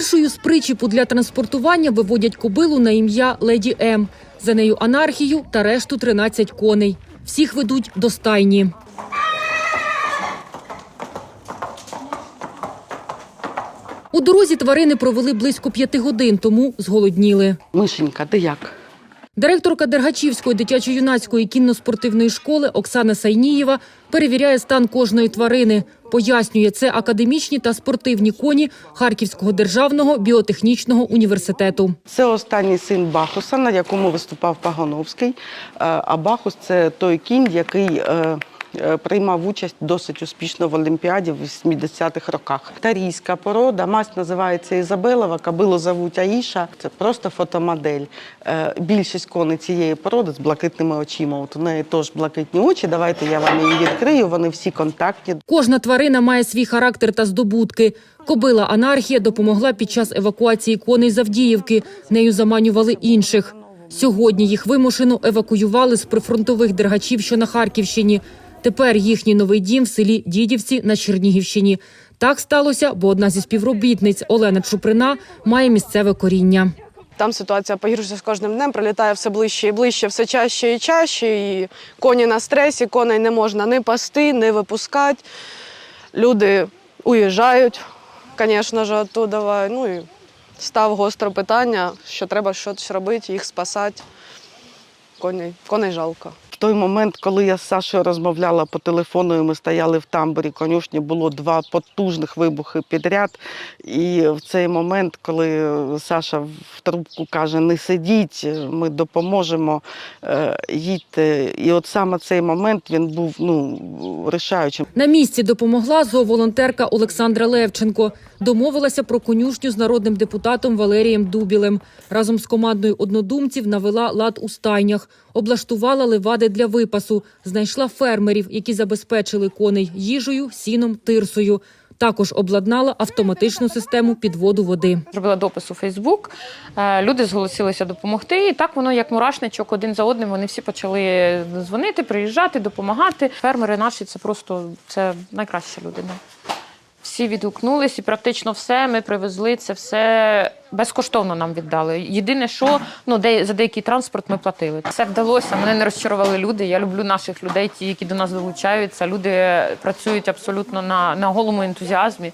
Першою з причіпу для транспортування виводять кобилу на ім'я Леді М. За нею анархію та решту 13 коней. Всіх ведуть до стайні. У дорозі тварини провели близько п'яти годин, тому зголодніли. Мишенька, ти як? Директорка Дергачівської дитячо-юнацької кінно-спортивної школи Оксана Сайнієва перевіряє стан кожної тварини. Пояснює, це академічні та спортивні коні Харківського державного біотехнічного університету. Це останній син Бахуса, на якому виступав Пагановський. Е, А Бахус це той кінь, який е, е, приймав участь досить успішно в Олімпіаді в 80-х роках. Тарійська порода, мать називається Ізабелова, кабилу зовуть Аїша. Це просто фотомодель. Більшість коней цієї породи з блакитними очима. От у неї теж блакитні очі. Давайте я вам її відкрию. Вони всі контактні. Кожна тварина має свій характер та здобутки. Кобила анархія допомогла під час евакуації коней з Авдіївки. Нею заманювали інших. Сьогодні їх вимушено евакуювали з прифронтових дергачів, що на Харківщині. Тепер їхній новий дім в селі Дідівці на Чернігівщині. Так сталося, бо одна зі співробітниць Олена Чуприна має місцеве коріння. Там ситуація погіршується з кожним днем, прилітає все ближче і ближче, все чаще і чаще. І коні на стресі, коней не можна ні пасти, ні випускати. Люди уїжджають, звісно ж, оттуда. Ну і став гостро питання, що треба щось робити, їх спасати. Коней, коней жалко. Той момент, коли я з Сашою розмовляла по телефону, і ми стояли в тамбурі конюшні, було два потужних вибухи підряд. І в цей момент, коли Саша в трубку каже: не сидіть, ми допоможемо, е, їдьте. І от саме цей момент він був ну, рішаючим. На місці допомогла зооволонтерка Олександра Левченко. Домовилася про конюшню з народним депутатом Валерієм Дубілем. Разом з командою однодумців навела лад у стайнях, облаштувала левади для випасу, знайшла фермерів, які забезпечили коней їжею, сіном, тирсою. Також обладнала автоматичну систему підводу води. Зробила допис у Фейсбук. Е, Люди зголосилися допомогти. І так воно, як мурашничок, один за одним. Вони всі почали дзвонити, приїжджати, допомагати. Фермери наші це просто це найкраща людина. Всі відгукнулись, і практично все ми привезли. Це все безкоштовно нам віддали. Єдине, що ну де за деякий транспорт ми платили. Все вдалося. Мене не розчарували люди. Я люблю наших людей, ті, які до нас долучаються. Люди працюють абсолютно на, на голому ентузіазмі.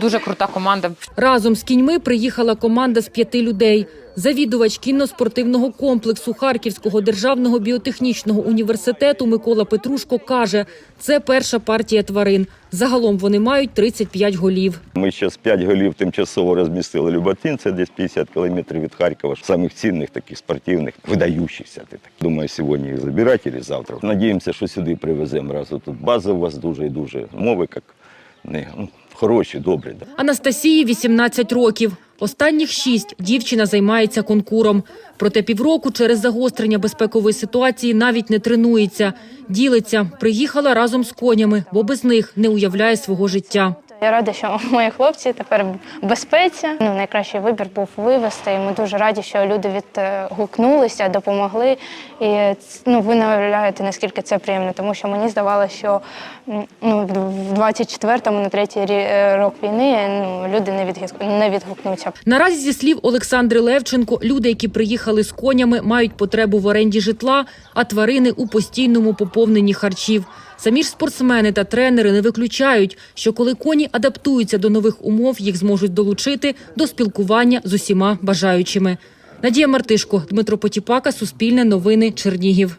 Дуже крута команда. Разом з кіньми приїхала команда з п'яти людей. Завідувач кінно-спортивного комплексу Харківського державного біотехнічного університету Микола Петрушко каже, це перша партія тварин. Загалом вони мають 35 голів. Ми зараз 5 голів тимчасово розмістили Люботин, це десь 50 кілометрів від Харкова. Самих цінних, таких спортивних, видаючихся. Ти так. Думаю, сьогодні їх забирати або завтра. Надіємося, що сюди привеземо. Раз тут база у вас дуже і дуже мови, як не, ну, хороші, добрі. Анастасії 18 років. Останніх шість дівчина займається конкуром. Проте півроку через загострення безпекової ситуації навіть не тренується. Ділиться, приїхала разом з конями, бо без них не уявляє свого життя. Я рада, що мої хлопці тепер в безпеці. Ну, найкращий вибір був вивезти. І ми дуже раді, що люди відгукнулися, допомогли. І ну, ви не уявляєте, наскільки це приємно, тому що мені здавалося, що ну, в 24-му, на третій рі- рок війни ну, люди не, відгук- не відгукнуться. Наразі, зі слів Олександри Левченко, люди, які приїхали з конями, мають потребу в оренді житла, а тварини у постійному поповненні харчів. Самі ж спортсмени та тренери не виключають, що коли коні адаптуються до нових умов, їх зможуть долучити до спілкування з усіма бажаючими. Надія Мартишко, Дмитро Потіпака, Суспільне новини, Чернігів.